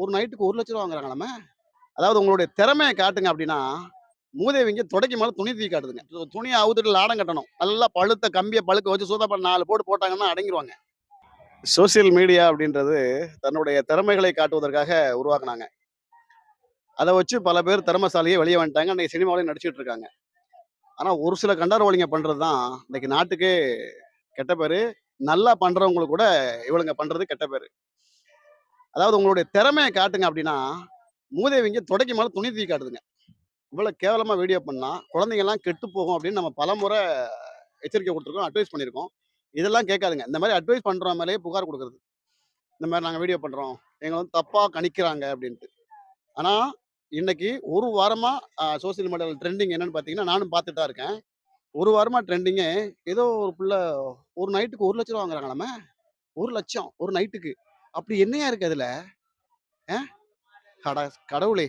ஒரு நைட்டுக்கு ஒரு லட்ச ரூபா வாங்குறாங்களாமே? அதாவது உங்களுடைய திறமையை காட்டுங்க அப்படின்னா மூதேவிங்க துடைக்கு மேலே துணி தூக்கி காட்டுதுங்க. துணியை அவுத்துட்டு லாடம் கட்டணும். நல்லா பழுத்த கம்பியை பழுக்க வச்சு சூதாப்பட நாலு போட்டு போட்டாங்கன்னா அடங்கிடுவாங்க சோசியல் மீடியா அப்படின்றது தன்னுடைய திறமைகளை காட்டுவதற்காக உருவாக்குனாங்க. அதை வச்சு பல பேர் திறமசாலியே வெளியே வந்துட்டாங்க. அன்னைக்கு சினிமாவிலையும் நடிச்சிட்டு இருக்காங்க. ஆனா ஒரு சில கண்டாரோலிங்க பண்ணுறது தான் இன்னைக்கு நாட்டுக்கே கெட்ட பேரு. நல்லா பண்றவங்களுக்கு கூட இவளுங்க பண்றது கெட்ட பேரு. அதாவது உங்களுடைய திறமையை காட்டுங்க அப்படின்னா மூதேவிங்க தொடக்கி மேலே துணி தூக்கி காட்டுதுங்க. இவ்வளோ கேவலமாக வீடியோ பண்ணால் குழந்தைங்கெல்லாம் கெட்டு போகும் அப்படின்னு நம்ம பலமுறை எச்சரிக்கை கொடுத்துருக்கோம் அட்வைஸ் பண்ணியிருக்கோம். இதெல்லாம் கேட்காதுங்க. இந்த மாதிரி அட்வைஸ் பண்ணுற மேலேயே புகார் கொடுக்குறது. இந்த மாதிரி நாங்கள் வீடியோ பண்ணுறோம் எங்களை வந்து தப்பாக கணிக்கிறாங்க அப்படின்ட்டு. ஆனால் இன்னைக்கு ஒரு வாரமாக சோசியல் மீடியாவில் ட்ரெண்டிங் என்னன்னு பார்த்தீங்கன்னா நானும் பார்த்துட்டு தான் இருக்கேன். ஒரு வாரமாக ட்ரெண்டிங்கு ஏதோ ஒரு பிள்ளை ஒரு நைட்டுக்கு ஒரு லட்ச ரூபா வாங்குறாங்களாமே ஒரு லட்சம் ஒரு நைட்டுக்கு அப்படி என்னையா இருக்கு அதுல? ஆ? கட கடவுளே!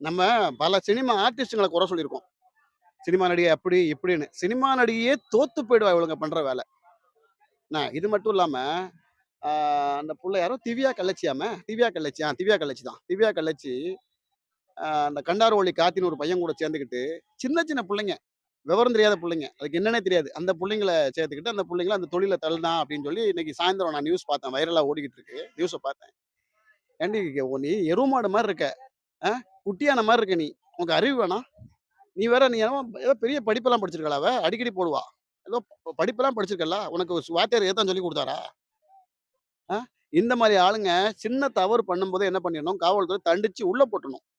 நம்ம பல சினிமா ஆர்டிஸ்டுங்களை குறை சொல்லியிருக்கோம். சினிமா நடிகை அப்படி இப்படின்னு. சினிமா நடிகையே தோத்து போயிடுவா இவளுங்க பண்ற வேலை. நான் இது மட்டும் இல்லாம அந்த புள்ள யாரோ திவ்யா கள்ளச்சியாம. திவ்யா கள்ளச்சி. ஆ திவ்யா கள்ளச்சி தான். திவ்யா கள்ளச்சி அந்த கண்டாரோலி காத்தின்னு ஒரு பையன் கூட சேர்ந்துக்கிட்டு சின்ன சின்ன பிள்ளைங்க. விவரம் தெரியாத பிள்ளைங்க. அதுக்கு என்னன்னே தெரியாது. அந்த பிள்ளைங்களை சேர்த்துக்கிட்டு அந்த பிள்ளைங்களை அந்த தொழிலை தள்ளுனா அப்படின்னு சொல்லி இன்னைக்கு சாயந்தரம் நான் நியூஸ் பார்த்தேன். வைரலாக ஓடிக்கிட்டு இருக்கு நியூஸை பார்த்தேன். ஏண்டி நீ நீ மாடு மாதிரி இருக்க. ஆ? குட்டியான மாதிரி இருக்க நீ. உனக்கு அறிவு வேணாம். நீ வேற நீ என்னமோ ஏதோ பெரிய படிப்பெல்லாம் படிச்சிருக்கலாவ அடிக்கடி போடுவா. ஏதோ படிப்பெல்லாம் படிச்சிருக்கல உனக்கு வாத்தியார் ஏதான் சொல்லி கொடுத்தாரா? ஆ? இந்த மாதிரி ஆளுங்க சின்ன தவறு பண்ணும்போது என்ன பண்ணிடணும்? காவல்துறை தண்டிச்சு உள்ள போட்டணும்.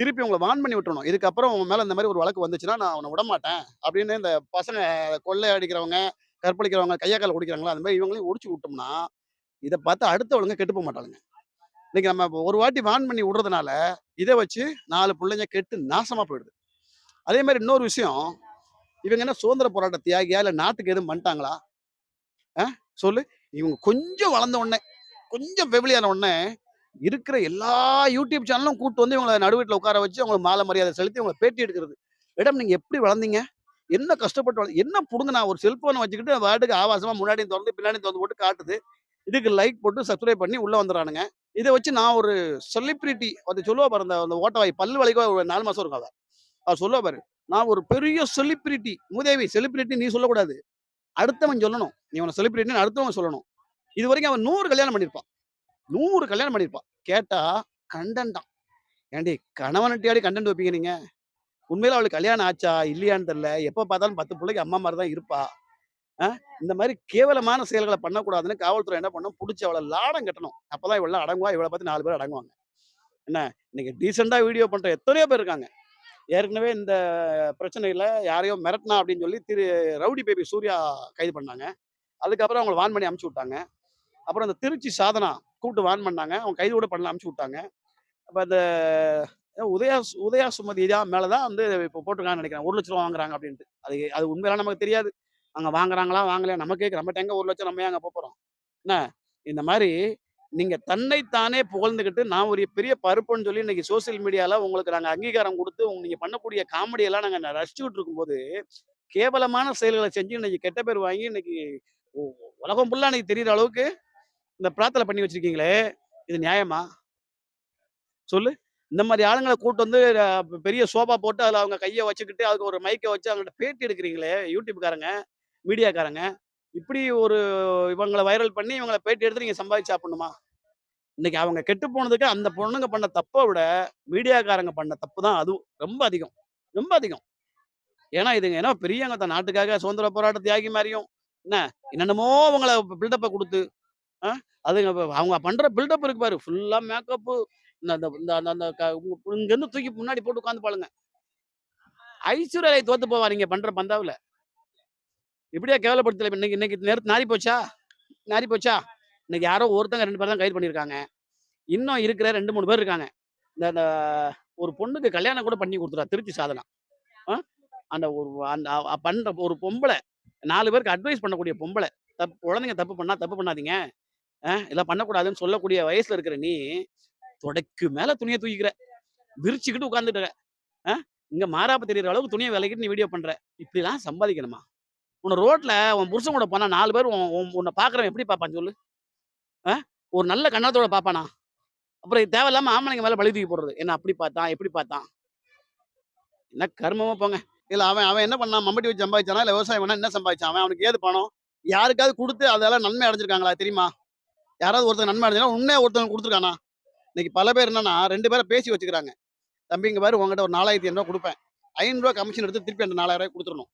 திருப்பி உங்களை வான் பண்ணி விட்டுறணும். இதுக்கப்புறம் உன் மேல இந்த மாதிரி ஒரு வழக்கு வந்துச்சுன்னா நான் அவனை விடமாட்டேன் அப்படின்னு இந்த பசங்க கொள்ளை அடிக்கிறவங்க கற்பழிக்கிறவங்க கையாக்கால குடிக்கிறாங்களா அந்த மாதிரி இவங்களையும் ஒடிச்சு விட்டோம்னா இதை பார்த்து அடுத்தவளுங்க கெட்டு போக மாட்டாளுங்க. இன்னைக்கு நம்ம ஒரு வாட்டி வான் பண்ணி விடுறதுனால இதை வச்சு நாலு பிள்ளைங்க கெட்டு நாசமா போயிடுது. அதே மாதிரி இன்னொரு விஷயம் இவங்க என்ன சுதந்திர போராட்ட தியாகியா இல்லை நாட்டுக்கு எதுவும் பண்ணிட்டாங்களா? ஆ? சொல்லு. இவங்க கொஞ்சம் வளர்ந்த உடனே கொஞ்சம் வெவிலியான உடனே இருக்கிற எல்லா யூடியூப் சேனலும் கூட்டு வந்து இவங்களை நடுவீட்டில் உட்கார வச்சு அவங்களை மாலை மரியாதை செலுத்தி அவங்களை பேட்டி எடுக்கிறது. மேடம் நீங்க எப்படி வளர்ந்தீங்க? என்ன கஷ்டப்பட்டு என்ன புடுங்க நான் ஒரு செல்ஃபோனை வச்சுக்கிட்டு வாட்டுக்கு ஆவாசமாக முன்னாடி திறந்து பின்னாடி திறந்து போட்டு காட்டுது. இதுக்கு லைக் போட்டு சப்ஸ்கிரைப் பண்ணி உள்ள வந்துடுறானுங்க. இதை வச்சு நான் ஒரு செலிப்ரிட்டி அதை சொல்லுவா பாரு அந்த ஓட்டவாய் பல்லு வலிக்கோ ஒரு நாலு மாசம் இருக்கும் அதை அவர் சொல்லுவா பாரு நான் ஒரு பெரிய செலிப்ரிட்டி மூதேவி செலிப்ரிட்டி நீ சொல்லக்கூடாது. அடுத்தவன் சொல்லணும். நீ உன செலிபிரிட்டின்னு அடுத்தவன் சொல்லணும். இது வரைக்கும் அவன் நூறு கல்யாணம் பண்ணியிருப்பான். நூறு கல்யாணம் பண்ணியிருப்பா கேட்டா கண்டன் தான் ஏண்டி கணவனட்டியாடி கண்டென்ட் வைப்பீங்க நீங்க? உண்மையில அவளுக்கு கல்யாணம் ஆச்சா? இல்லையான்னு தெரியல. எப்போ பார்த்தாலும் பத்து பிள்ளைக்கு அம்மா மாதிரி தான் இருப்பா. ஆ? இந்த மாதிரி கேவலமான செயல்களை பண்ணக்கூடாதுன்னு காவல்துறை என்ன பண்ணும்? பிடிச்சி அவளை லாடம் கட்டணும். அப்போதான் இவ்வளோ அடங்குவா? இவளை பார்த்து நாலு பேர் அடங்குவாங்க. என்ன? இன்னைக்கு டீசெண்டாக வீடியோ பண்ணுற எத்தனையோ பேர் இருக்காங்க. ஏற்கனவே இந்த பிரச்சனையில் யாரையோ மிரட்டினா அப்படின்னு சொல்லி திரு ரவுடி பேபி சூர்யா கைது பண்ணாங்க. அதுக்கப்புறம் அவங்களை வான் பண்ணி அமுச்சு விட்டாங்க. அப்புறம் இந்த திருச்சி சாதனா கூப்பிட்டு வான் பண்ணாங்க. அவங்க கைது கூட பண்ணல அமுச்சு விட்டாங்க. அப்போ அந்த உதயா உதயா சுமதி இதாக மேலே தான் வந்து இப்போ போட்டிருக்காங்கன்னு நினைக்கிறேன். ஒரு லட்ச ரூபா வாங்குறாங்க அப்படின்ட்டு. அது அது உண்மையெல்லாம் நமக்கு தெரியாது. அங்கே வாங்குறாங்களா வாங்கலையா? நம்ம கேட்க நம்ம டேங்க ஒரு லட்சம் நம்ம அங்கே போகிறோம் என்ன? இந்த மாதிரி நீங்கள் தன்னைத்தானே புகழ்ந்துக்கிட்டு நான் ஒரு பெரிய பருப்புன்னு சொல்லி இன்னைக்கு சோசியல் மீடியாவில் உங்களுக்கு நாங்கள் அங்கீகாரம் கொடுத்து உங்க நீங்கள் பண்ணக்கூடிய காமெடியெல்லாம் நாங்கள் ரசிச்சுக்கிட்டு இருக்கும்போது கேவலமான செயல்களை செஞ்சு இன்னைக்கு கெட்ட பேர் வாங்கி இன்னைக்கு உலகம் ஃபுல்லாக இன்னைக்கு தெரியுற அளவுக்கு இந்த பிரார்த்தனை பண்ணி வச்சிருக்கீங்களே இது நியாயமா? சொல்லு. இந்த மாதிரி ஆளுங்களை கூட்டு வந்து பெரிய சோபா போட்டு அதுல அவங்க கையை வச்சுக்கிட்டு அதுக்கு ஒரு மைக்கை வச்சு அவங்கள்ட்ட பேட்டி எடுக்கிறீங்களே யூடியூப்காரங்க மீடியாக்காரங்க. இப்படி ஒரு இவங்களை வைரல் பண்ணி இவங்களை பேட்டி எடுத்து நீங்கள் சம்பாதிச்சு சாப்பிடணுமா? இன்னைக்கு அவங்க கெட்டு போனதுக்கு அந்த பொண்ணுங்க பண்ண தப்பை விட மீடியாக்காரங்க பண்ண தப்பு தான் அதுவும். ரொம்ப அதிகம். ரொம்ப அதிகம். ஏன்னா இதுங்க ஏன்னா பெரியவங்க தான். நாட்டுக்காக சுதந்திர போராட்ட தியாகி மாதிரியும் என்ன? என்னென்னமோ அவங்கள பில்டப்பை கொடுத்து அதுங்க அவங்க பண்ற பில்டப் இருக்கு பாரு. ஃபுல்லா மேக்கப்பு இந்த இந்த இந்த அந்த அந்த க- இங்க இருந்து தூக்கி முன்னாடி போட்டு உட்காந்து பாருங்க. ஐஸ்வர்யா தோத்து போவா நீங்க பண்ற பந்தாவுல. இப்படியா கேவலப்படுத்தல இன்னைக்கு இன்னைக்கு நேரத்து நாரி போச்சா? நாரி போச்சா? இன்னைக்கு யாரோ ஒருத்தங்க ரெண்டு பேர் தான் கைது பண்ணியிருக்காங்க இன்னும் இருக்கிற ரெண்டு மூணு பேர் இருக்காங்க. இந்த அந்த ஒரு பொண்ணுக்கு கல்யாணம் கூட பண்ணி கொடுத்துட்டா திருச்சி சாதனா. ஆ? அந்த ஒரு அந்த பண்ற ஒரு பொம்பளை நாலு பேருக்கு அட்வைஸ் பண்ணக்கூடிய பொம்பளை தப்பு குழந்தைங்க தப்பு பண்ணா தப்பு பண்ணாதீங்க. இதெல்லாம் பண்ணக்கூடாதுன்னு சொல்லக்கூடிய வயசுல இருக்கிற நீ தொடக்கு மேல துணியை தூக்கிக்கிற. விரிச்சுக்கிட்டு உட்காந்துட்டு இங்க மாறாப்ப தெரியுற அளவுக்கு துணியை விலைக்கிட்டு நீ வீடியோ பண்ற. இப்படிலாம் சம்பாதிக்கணுமா? உன்னை ரோட்ல உன் புருஷன் கூட போனா நாலு பேர் உன்- உன்- உன்னை பாக்குறவன் எப்படி பாப்பான்னு சொல்லு? ஆ? ஒரு நல்ல கண்ணத்தோட பாப்பானா அப்புறம் தேவையில்லாம ஆம்பளைங்க மேல பழி தூக்கி போடுறது. என்ன அப்படி பார்த்தான்? எப்படி பார்த்தான்? என்ன கர்மமா போங்க. இல்ல அவன் அவன் என்ன பண்ணான்? மம்பட்டி வச்சு சம்பாதிச்சானா? இல்ல விவசாயம் பண்ணா என்ன சம்பாதிச்சான்? அவன் அவனுக்கு ஏது பணம்? யாருக்காவது கொடுத்து அதெல்லாம் நன்மை அடைஞ்சிருக்காங்களா தெரியுமா? யாராவது ஒருத்தர் நன்மை அடைஞ்சா உண்மையா ஒருத்தவங்க கொடுத்துருக்கானா? இன்னைக்கு பல பேர் என்னன்னா ரெண்டு பேரை பேசி வச்சுக்கிறாங்க. தம்பி இங்கே பாரு உங்ககிட்ட ஒரு நாலாயிரத்தி ஐநூறுவா கொடுப்பேன். ஐநூறுரூவா கமிஷன் எடுத்து திருப்பி அந்த நாலாயிரம் ரூபாய் கொடுத்துடணும்.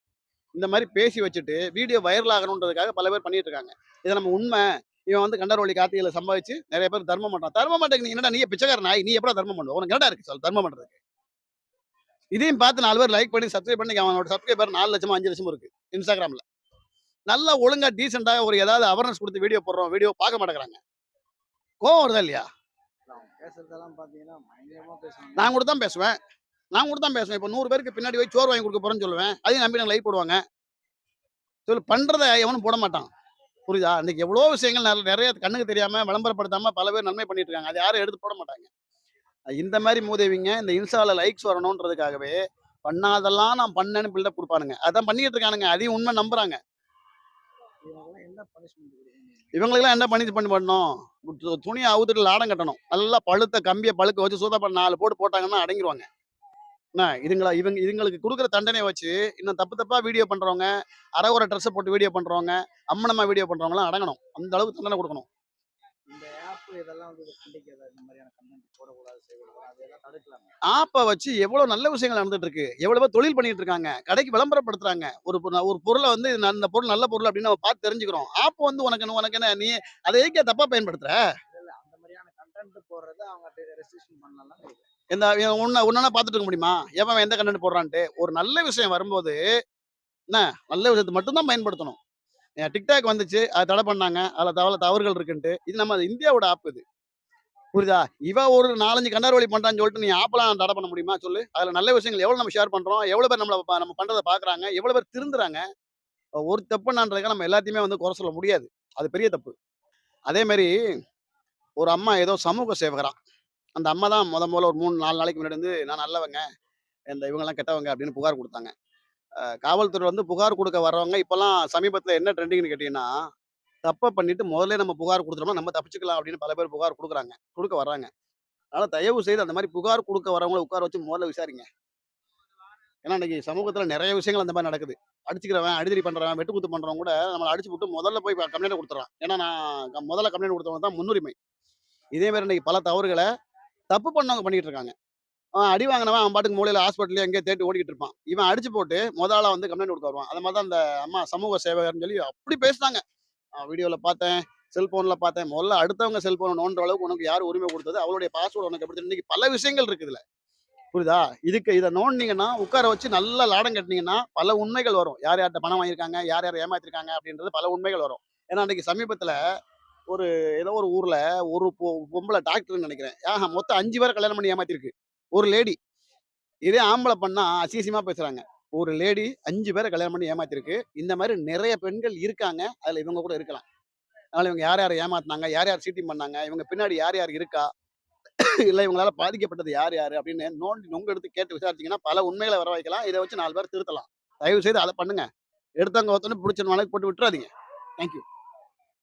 இந்த மாதிரி பேசி வச்சுட்டு வீடியோ வைரல் ஆகணுன்றதுக்காக பல பேர் பண்ணிட்டு இருக்காங்க. இதை நம்ம உண்மை. இவன் வந்து கண்டர்வழி கார்த்திகளை சம்பாதிச்சு நிறைய பேர் தர்மம் பண்றான். தர்மம் பண்ணுறது நீ என்னடா நீ பிச்சைக்கார நாய் நீ எப்படா தர்மம் பண்ணுவோம் உனக்கு கரெக்டாக இருக்கு? சொல் தர்மம் பண்ணுறதுக்கு இதையும் பார்த்து நாலு பேர் லைக் பண்ணி சப்ஸ்கிரைப் பண்ணி அவனோட சப்ஸ்கிரைபர் நாலு லட்சமா அஞ்சு லட்சமும் இருக்கு. இன்ஸ்டாகிராம்ல. நல்லா ஒழுங்கா டீசெண்டா ஒரு ஏதாவது அவேர்னஸ் கொடுத்து வீடியோ போடுறோம். வீடியோ பார்க்க மாட்டேங்கிறாங்க. கோவம் வருதா இல்லையா? நான் கூட தான் பேசுவேன். நான் கூட தான் பேசுவேன். இப்போ நூறு பேருக்கு பின்னாடி போய் சோறு வாங்கி கொடுக்க போறேன்னு சொல்லுவேன். அதையும் நம்பி நான் லைக் போடுவாங்க. சொல்லு பண்றத எவனும் போட மாட்டான். புரியுதா? இன்னைக்கு எவ்வளோ விஷயங்கள் நிறைய- நிறைய கண்ணுக்கு தெரியாம விளம்பரப்படுத்தாம பல பேர் நன்மை பண்ணிட்டு இருக்காங்க அது யாரும் எடுத்து போட மாட்டாங்க. இந்த மாதிரி மூதேவிங்க இந்த இன்ஸ்டால லைக்ஸ் வரணுன்றதுக்காகவே பண்ணாதெல்லாம் நான் பண்ணேன்னு பில்டப் கொடுப்பானுங்க. அதான் பண்ணிட்டு இருக்கானுங்க. அதையும் உண்மை நம்புறாங்க இவங்கெல்லாம் என்ன பனிஷ்மெண்ட் கொடுக்கணும் இவங்களுக்கெல்லாம் என்ன பண்ணி பண்ணி பண்ணணும் துணியை அவுத்துட்டு லாடம் கட்டணும். நல்லா பழுத்த கம்பியை பழுக்க வச்சு சூதா பண்ண நாலு போட்டு போட்டாங்கன்னா அடங்கிடுவாங்க என்ன? இதுங்களா இவங்க இதுங்களுக்கு கொடுக்குற தண்டனையை வச்சு இன்னும் தப்பு தப்பா வீடியோ பண்றவங்க அரைகுறை ட்ரெஸ்ஸை போட்டு வீடியோ பண்றவங்க அம்மனமா வீடியோ பண்றவங்கலாம் அடங்கணும். அந்த அளவுக்கு தண்டனை கொடுக்கணும். இந்த ஆப் இதெல்லாம் வந்து கண்டிக்காத இந்த மாதிரியான கண்டென்ட் போடக்கூடாது. ஆப்பை வச்சு எவ்வளவு நல்ல விஷயங்கள் நடந்துட்டு இருக்கு எவ்வளவு தொழில் பண்ணிட்டு இருக்காங்க கடைக்கு விளம்பரப்படுத்துறாங்க. ஒரு ஒரு பொருளை வந்து இது அந்த பொருள் நல்ல பொருள் அப்படின்னு நம்ம பார்த்து தெரிஞ்சுக்கிறோம். ஆப் வந்து உனக்கு உனக்கு என்ன நீ அதை ஏக்கே தப்பா பயன்படுத்துற. இந்த ஒன்ன ஒன்னா பார்த்துட்டு இருக்க முடியுமா? எவன் எந்த கண்டென்ட் போடுறான்ட்டு? ஒரு நல்ல விஷயம் வரும்போது என்ன? நல்ல விஷயத்தை மட்டும்தான் பயன்படுத்தணும். டிக்டாக் வந்துச்சு. அதை தடை பண்ணாங்க. அதில் தவறு தவறுகள் இருக்குன்ட்டு. இது நம்ம இந்தியாவோட ஆப் இது. புரியுதா? இவ ஒரு நாலஞ்சு கண்டார்வழி பண்றான்னு சொல்லிட்டு நீ ஆப்பெல்லாம் தடை பண்ண முடியுமா சொல்லு? அதுல நல்ல விஷயங்கள் எவ்வளவு நம்ம ஷேர் பண்றோம்? எவ்வளவு பேர் நம்மள நம்ம பண்றதை பாக்குறாங்க? எவ்வளவு பேர் திருந்துறாங்க? ஒரு தப்புனான்றதுக்காக நம்ம எல்லாத்தையுமே வந்து குறை சொல்ல முடியாது. அது பெரிய தப்பு. அதே மாதிரி ஒரு அம்மா ஏதோ சமூக சேவகரா. அந்த அம்மா தான் முத முதல்ல ஒரு மூணு நாலு நாளைக்கு முன்னாடி வந்து நான் நல்லவங்க. இந்த இவங்கெல்லாம் கெட்டவங்க அப்படின்னு புகார் கொடுத்தாங்க. காவல்துறை வந்து புகார் கொடுக்க வர்றவங்க இப்போல்லாம் சமீபத்தில் என்ன ட்ரெண்டிங்னு கேட்டிங்கன்னா தப்பை பண்ணிட்டு முதல்ல நம்ம புகார் கொடுத்துட்டோம்னா நம்ம தப்பிச்சுக்கலாம் அப்படின்னு பல பேர் புகார் கொடுக்குறாங்க. கொடுக்க வர்றாங்க. அதனால் தயவு செய்து அந்த மாதிரி புகார் கொடுக்க வரவங்கள உட்கார வச்சு முதல்ல விசாரிங்க. ஏன்னா இன்னைக்கு சமூகத்தில் நிறைய விஷயங்கள் அந்த மாதிரி நடக்குது. அடிச்சுக்கிறவன் அடிதடி பண்றவன் வெட்டு குத்து கூட நம்மளை அடிச்சு விட்டு முதல்ல போய் கம்ப்ளைண்ட் கொடுத்துறான். ஏன்னா நான் முதல்ல கம்ப்ளைண்ட் கொடுத்தவங்க தான் முன்னுரிமை. இதே மாதிரி இன்னைக்கு பல தவறுகளை தப்பு பண்ணவங்க பண்ணிட்டு இருக்காங்க. அவன் அடி வாங்கினவன் அவன் பாட்டுக்கு மூலையில் ஹாஸ்பிட்டல் எங்கேயே தேட்டு ஓடிக்கிட்டு இருப்பான். இவன் அடிச்சு போட்டு முதல்ல வந்து கம்ப்ளைண்ட் கொடுக்க வருவான். அது மாதிரி தான் அந்த அம்மா சமூக சேவகர்னு சொல்லி அப்படி பேசுனாங்க வீடியோவில் பார்த்தேன் செல்போனில் பார்த்தேன். முதல்ல அடுத்தவங்க செல்போனை நோன்ற அளவுக்கு உனக்கு யார் உரிமை கொடுத்தது? அவளுடைய பாஸ்வேர்டு உனக்கு எப்படி இன்னைக்கு பல விஷயங்கள் இருக்குது புரியுதா? இதுக்கு இதை நோண்டினீங்கன்னா உட்கார வச்சு நல்லா லாடம் கட்டினீங்கன்னா பல உண்மைகள் வரும். யார் யார்கிட்ட பணம் வாங்கியிருக்காங்க? யார் யார் ஏமாத்திருக்காங்க? அப்படின்றது பல உண்மைகள் வரும். ஏன்னா அன்றைக்கி சமீபத்தில் ஒரு ஏதோ ஒரு ஊரில் ஒரு பொ- பொம்பளை டாக்டர்னு நினைக்கிறேன். ஆஹா மொத்தம் அஞ்சு பேரை கல்யாணம் பண்ணி ஏமாத்திருக்கு. ஒரு லேடி இதே ஆம்பளை பண்ணால் அசிசியமாக பேசுகிறாங்க ஒரு லேடி அஞ்சு பேரை கல்யாணம் பண்ணி ஏமாத்திருக்கு. இந்த மாதிரி நிறைய பெண்கள் இருக்காங்க. அதில் இவங்க கூட இருக்கலாம். அதனால் இவங்க யார் யார் ஏமாத்தினாங்க? யார் யார் சீட்டிங் பண்ணாங்க? இவங்க பின்னாடி யார் யார் இருக்கா? இல்லை இவங்களால பாதிக்கப்பட்டது யார் யார்? அப்படின்னு நோண்டி நொங்க எடுத்து கேட்டு விசாரிச்சீங்கன்னா பல உண்மைகளை வர வைக்கலாம். இதை வச்சு நாலு பேர் திருத்தலாம். தயவு செய்து அதை பண்ணுங்க. எடுத்தவங்க ஒருத்தனை பிடிச்ச நாளைக்கு போட்டு விட்டுறாதீங்க. தேங்க்யூ